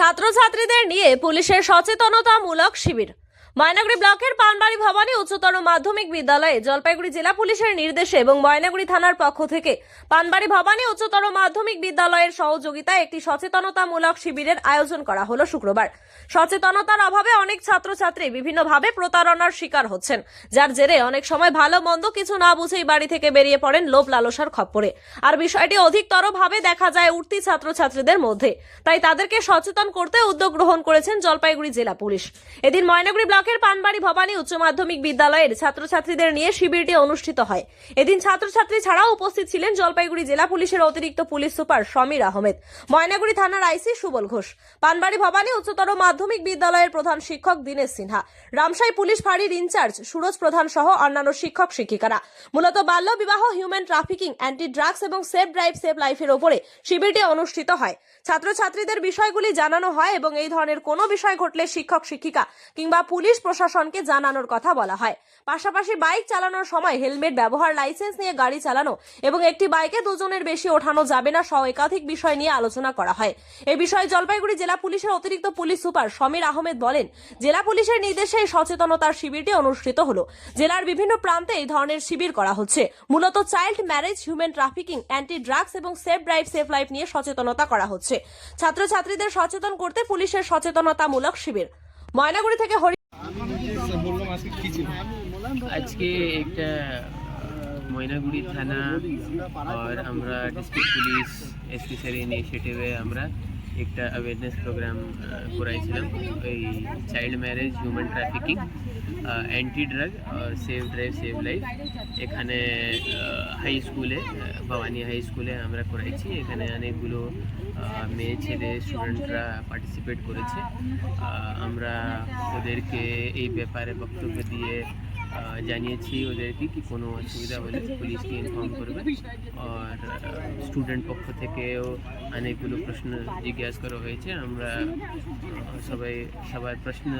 ছাত্রছাত্রীদের নিয়ে পুলিশের সচেতনতামূলক শিবির। ময়নাগুড়ি ব্লকের পানবাড়ি ভবানী উচ্চতর মাধ্যমিক বিদ্যালয়ে জলপাইগুড়ি জেলা পুলিশের নির্দেশে এবং ময়নাগুড়ি থানার পক্ষ থেকে পানবাড়ি ভবানী উচ্চতর মাধ্যমিক বিদ্যালয়ের সহযোগিতায় একটি সচেতনতামূলক শিবিরের আয়োজন করা হলো শুক্রবার। সচেতনতার অভাবে অনেক ছাত্রছাত্রী বিভিন্নভাবে প্রতারণার শিকার হচ্ছেন। যার জেরে অনেক সময় ভালো মন্দ কিছু না বুঝেই বাড়ি থেকে বেরিয়ে পড়েন লোভ লালসার খপ্পরে। আর বিষয়টি অধিকতরভাবে দেখা যায় উঠতি ছাত্রছাত্রীদের মধ্যে। তাই তাদেরকে সচেতন করতে উদ্যোগ গ্রহণ করেছেন জলপাইগুড়ি জেলা পুলিশ। এদিন ময়নাগুড়ি ব্লকের পানবাড়ি ভবানী উচ্চ মাধ্যমিক বিদ্যালয়ের ছাত্রছাত্রীদের নিয়ে শিবিরটি অনুষ্ঠিত হয়। এদিন ছাত্রছাত্রী ছাড়াও উপস্থিত ছিলেন জলপাইগুড়ি জেলা পুলিশের অতিরিক্ত পুলিশ সুপার সমীর আহমেদ, ময়নাগুড়ি থানার আইসি সুবল ঘোষ, পানবাড়ি ভবানী উচ্চতর মাধ্যমিক বিদ্যালয়ের প্রধান শিক্ষক দীনেশ সিনহা রামসাই পুলিশ ফাঁড়ির ইনচার্জ সুরজ প্রধান সহ অন্যান্য শিক্ষক শিক্ষিকারা। মূলত বাল্য বিবাহ, হিউম্যান ট্রাফিকিং অ্যান্টি ড্রাগস এবং সেফ ড্রাইভ সেভ লাইফের ওপরে শিবিরটি অনুষ্ঠিত হয়। ছাত্রছাত্রীদের বিষয়গুলি জানানো হয় এবং এই ধরনের কোনো বিষয় ঘটলে শিক্ষক, শিক্ষিকা কিংবা পুলিশ প্রশাসনকে জানানোর কথা বলা হয়। পাশাপাশি বাইক চালানোর সময় হেলমেট ব্যবহার, লাইসেন্স নিয়ে গাড়ি চালানো এবং একটি বাইকে দুজনের বেশি ওঠানো যাবে না সহ একাধিক বিষয় নিয়ে আলোচনা করা হয়। এ বিষয়ে জলপাইগুড়ি জেলা পুলিশের অতিরিক্ত পুলিশ সুপার সমীর আহমেদ বলেন, জেলা পুলিশের নির্দেশে এই সচেতনতার শিবিরটি অনুষ্ঠিত হলো। জেলার বিভিন্ন প্রান্তে এই ধরনের শিবির করা হচ্ছে। মূলত child marriage, human trafficking anti drugs এবং সেফ ড্রাইভ, সেফ লাইফ নিয়ে সচেতনতা করা হচ্ছে। ছাত্রছাত্রীদের সচেতন করতে পুলিশের সচেতনতামূলক শিবির। ময়নাগুড়ি থেকে হরি আজকে একটা ময়নাগুড়ি থানা আর আমরা ডিস্ট্রিক্ট পুলিশ এসপি স্যার ইনিশিয়েটিভে আমরা একটা অ্যাওয়ারনেস প্রোগ্রাম করাইছিলাম। এই child marriage human trafficking anti drug save drive save life এখানে হাই স্কুলে ভবানী হাই স্কুলে আমরা করাইছি। এখানে অনেকগুলো মেয়ে, ছেলে স্টুডেন্টরা পার্টিসিপেট করেছে। আমরা ওদেরকে এই ব্যাপারে বক্তব্য দিয়ে জানিয়েছি ওদেরকে কি কোনো অসুবিধা হলে পুলিশকে ইনফর্ম করবে। আর স্টুডেন্ট পক্ষ থেকেও অনেকগুলো প্রশ্ন জিজ্ঞাসা করা হয়েছে। আমরা সবাই সবার প্রশ্ন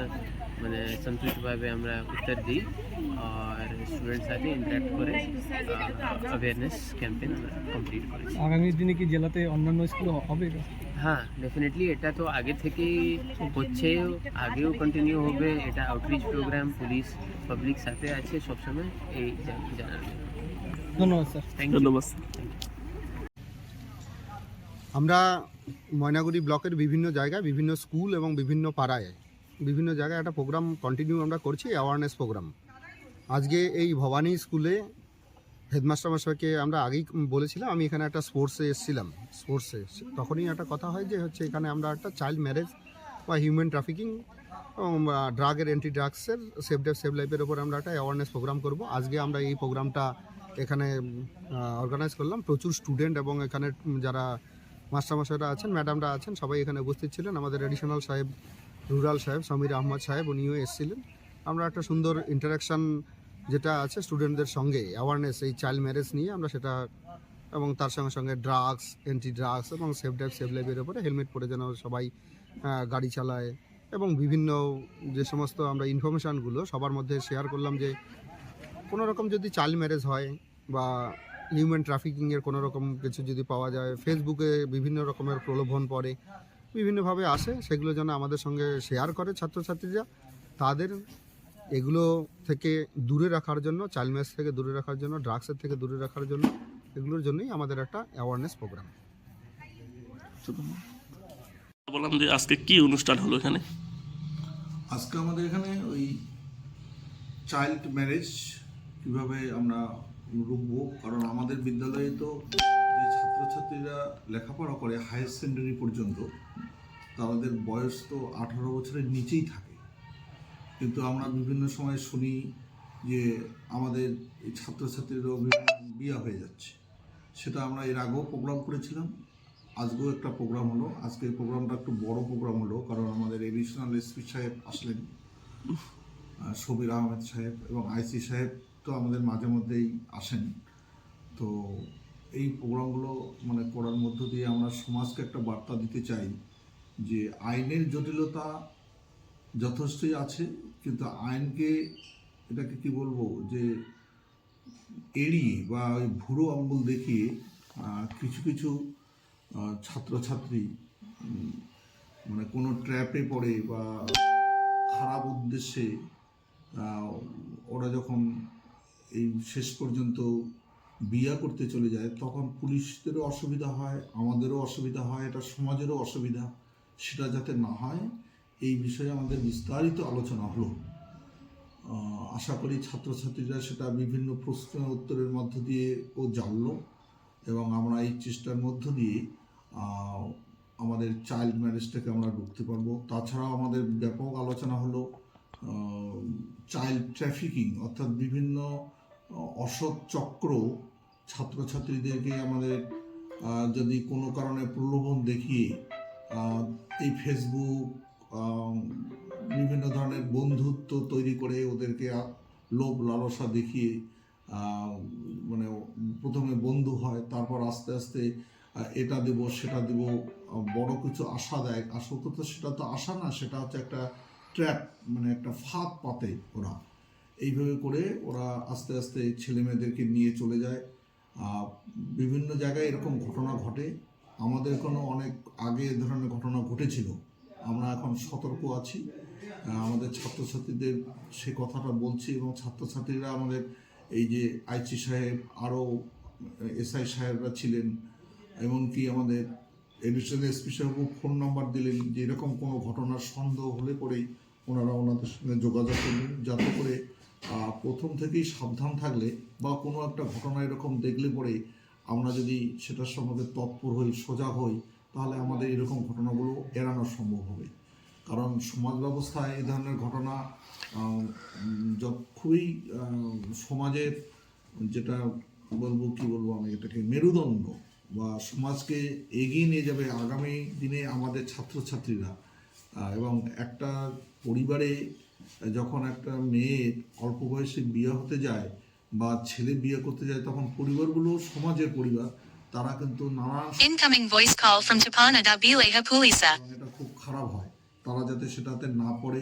মানে সন্তুষ্টভাবে আমরা উত্তর দিই। আর স্টুডেন্ট সাথে ইন্টারাক্ট করে অ্যাওয়ারনেস ক্যাম্পেইন আমরা কমপ্লিট করেছি। আগামী দিনে কি জেলাতে অন্যান্য স্কুল হবে? হ্যাঁ ডেফিনেটলি এটা তো আগে থেকেই হচ্ছে আগেও কন্টিনিউ হবে এটা আউটরিচ প্রোগ্রাম পুলিশ পাবলিক সাথে আছে সবসময় এই জান- জানার ধন্যবাদ স্যার ইউ আমরা ময়নাগুড়ি ব্লকের বিভিন্ন জায়গায় বিভিন্ন স্কুল এবং বিভিন্ন পাড়ায় বিভিন্ন জায়গায় একটা প্রোগ্রাম কন্টিনিউ আমরা করছি অ্যাওয়ারনেস প্রোগ্রাম আজকে এই ভবানী স্কুলে হেডমাস্টার মশাইকে আমরা আগেই বলেছিলাম, আমি এখানে একটা স্পোর্টসে এসেছিলাম। স্পোর্টসে তখনই একটা কথা হয় যে হচ্ছে এখানে আমরা একটা চাইল্ড ম্যারেজ বা হিউম্যান ট্রাফিকিং ড্রাগের অ্যান্টি ড্রাগসের সেফ ডেভ সেভ লাইফের ওপর আমরা একটা অ্যাওয়ারনেস প্রোগ্রাম করব। আজকে আমরা এই প্রোগ্রামটা এখানে অর্গানাইজ করলাম। প্রচুর স্টুডেন্ট এবং এখানে যারা মাস্টারমশাইরা আছেন ম্যাডামরা আছেন, সবাই এখানে উপস্থিত ছিলেন। আমাদের এডিশনাল সাহেব রুরাল সাহেব, সমীর আহমদ সাহেব, উনিও এসেছিলেন। আমরা একটা সুন্দর ইন্টারাকশান যেটা আছে স্টুডেন্টদের সঙ্গে অ্যাওয়ারনেস এই চাইল্ড ম্যারেজ নিয়ে আমরা সেটা এবং তার সঙ্গে সঙ্গে ড্রাগস অ্যান্টি ড্রাগস এবং সেফ ড্রাইভ সেফ লাইফের উপরে হেলমেট পরে যেন সবাই গাড়ি চালায় এবং বিভিন্ন যে সমস্ত আমরা ইনফরমেশানগুলো সবার মধ্যে শেয়ার করলাম যে কোনো রকম যদি চাইল্ড ম্যারেজ হয় বা হিউম্যান ট্রাফিকিংয়ের কোনো রকম কিছু যদি পাওয়া যায় ফেসবুকে বিভিন্ন রকমের প্রলোভন পড়ে, বিভিন্নভাবে আসে, সেগুলো যেন আমাদের সঙ্গে শেয়ার করে ছাত্রছাত্রীরা, তাদের এগুলো থেকে দূরে রাখার জন্য চাইল্ড ম্যারেজ থেকে দূরে রাখার জন্য ড্রাগসের থেকে দূরে রাখার জন্য এগুলোর জন্যই আমাদের একটা অ্যাওয়ারনেস প্রোগ্রাম বললাম যে আজকে কি অনুষ্ঠান হলো এখানে? আজকে আমাদের এখানে ওই চাইল্ড ম্যারেজ কীভাবে আমরা রুখবো কারণ আমাদের বিদ্যালয়ে তো যে ছাত্রছাত্রীরা লেখাপড়া করে হায়ার সেকেন্ডারি পর্যন্ত তাদের বয়স তো আঠারো বছরের নিচেই থাকে। কিন্তু আমরা বিভিন্ন সময় শুনি যে আমাদের ছাত্রছাত্রীরাও বিয়ে হয়ে যাচ্ছে। সেটা আমরা এর আগেও প্রোগ্রাম করেছিলাম। আজকেও একটা প্রোগ্রাম হলো। আজকে প্রোগ্রামটা একটু বড় প্রোগ্রাম হলো, কারণ আমাদের এডিশনাল এসপি সাহেব আসলেন সবির আহমেদ সাহেব এবং আইসি সাহেব তো আমাদের মাঝে মধ্যেই আসেন। তো এই প্রোগ্রামগুলো মানে করার মধ্য দিয়ে আমরা সমাজকে একটা বার্তা দিতে চাই যে আইনের জটিলতা যথেষ্টই আছে কিন্তু আইনকে এটাকে কি বলব, যে এড়িয়ে বা ওই ভুড়ো আঙ্গুল দেখিয়ে কিছু কিছু ছাত্রছাত্রী মানে কোনো ট্র্যাপে পড়ে বা খারাপ উদ্দেশ্যে ওরা যখন এই শেষ পর্যন্ত বিয়া করতে চলে যায়, তখন পুলিশদেরও অসুবিধা হয়, আমাদেরও অসুবিধা হয়, এটা সমাজেরও অসুবিধা, সেটা যাতে না হয় এই বিষয়ে আমাদের বিস্তারিত আলোচনা হলো। আশা করি ছাত্রছাত্রীরা সেটা বিভিন্ন প্রশ্ন উত্তরের মধ্য দিয়ে ও জানলো এবং আমরা এই চেষ্টার মধ্য দিয়ে আমাদের চাইল্ড ম্যারেজটাকে আমরা ঢুকতে পারব। তাছাড়াও আমাদের ব্যাপক আলোচনা হলো চাইল্ড ট্রাফিকিং, অর্থাৎ বিভিন্ন অসৎ চক্র ছাত্রছাত্রীদেরকে আমাদের যদি কোনো কারণে প্রলোভন দেখিয়ে এই ফেসবুক বিভিন্ন ধরনের বন্ধুত্ব তৈরি করে ওদেরকে লোভ লালসা দেখিয়ে মানে প্রথমে বন্ধু হয়, তারপর আস্তে আস্তে এটা দেব, সেটা দেব বড় কিছু আশা দেয়। আসল কথা সেটা তো আশা না, সেটা হচ্ছে একটা ট্র্যাপ মানে একটা ফাঁদ পাতে ওরা। এইভাবে করে ওরা আস্তে আস্তে ছেলে মেয়েদেরকে নিয়ে চলে যায়। বিভিন্ন জায়গায় এরকম ঘটনা ঘটে। আমাদের কোনো অনেক আগে এ ধরনের ঘটনা ঘটেছিল। আমরা এখন সতর্ক আছি। আমাদের ছাত্রছাত্রীদের সে কথাটা বলছি এবং ছাত্রছাত্রীরা আমাদের এই যে আইচি সাহেব, আরও এসআই সাহেবরা ছিলেন, এমনকি আমাদের এডিশনাল এসপি সাহেবও ফোন নাম্বার দিলেন যে এরকম কোনো ঘটনার সন্দেহ হলে পরেই ওনারা ওনাদের সঙ্গে যোগাযোগ করবেন, যাতে করে প্রথম থেকেই সাবধান থাকলে বা কোনো একটা ঘটনা এরকম দেখলে পরে আমরা যদি সেটার সম্বন্ধে তৎপর হই সজাগ হই তাহলে আমাদের এরকম ঘটনাগুলো এড়ানো সম্ভব হবে। কারণ সমাজ ব্যবস্থায় এই ধরনের ঘটনা খুবই সমাজের যেটা বলব, কি বলব আমি এটাকে, মেরুদণ্ড বা সমাজকে এগিয়ে নিয়ে যাবে আগামী দিনে আমাদের ছাত্রছাত্রীরা। এবং একটা পরিবারে যখন একটা মেয়ে অল্প বয়সে বিয়ে হতে যায় বা ছেলে বিয়ে করতে যায়, তখন পরিবারগুলো সমাজের পরিবার তারা কিন্তু নানান ইনকামিং ভয়েস কল ফ্রম টুপানা দা খুব খারাপ হয় তারা যাতে সেটাতে না পড়ে